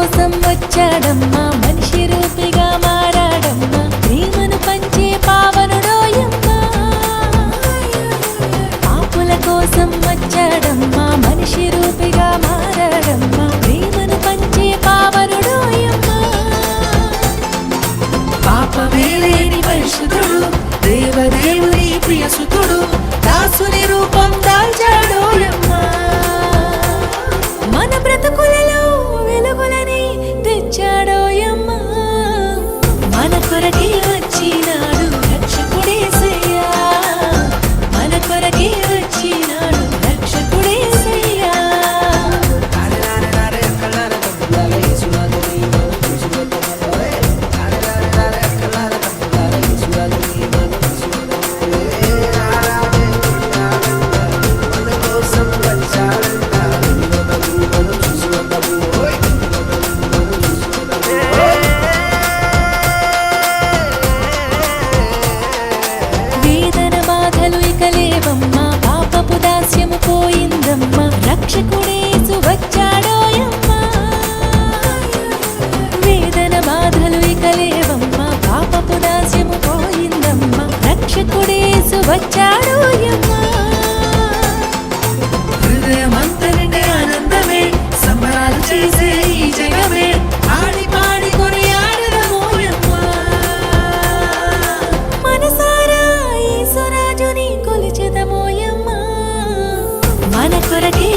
కోసం వచ్చాడమ్మా. మనిషి రూపిగా మారాడమ్మా. ప్రేమను పంచే పావనుడోయమ్మా పాపుల కోసం వచ్చాడమ్మా. మనిషి రూపిగా మారాడమ్మా. ప్రేమను పంచే పావనుడోయమ్మా పాపమే లేని పరిశుద్ధుడు దేవదేవుని ప్రియసుతుడు వచ్చాడు హృదయమంతా నిండే ఆనందమే సంబరాలు చేసే ఈ జగమే. ఆడి పాడి కొని మన కొరకే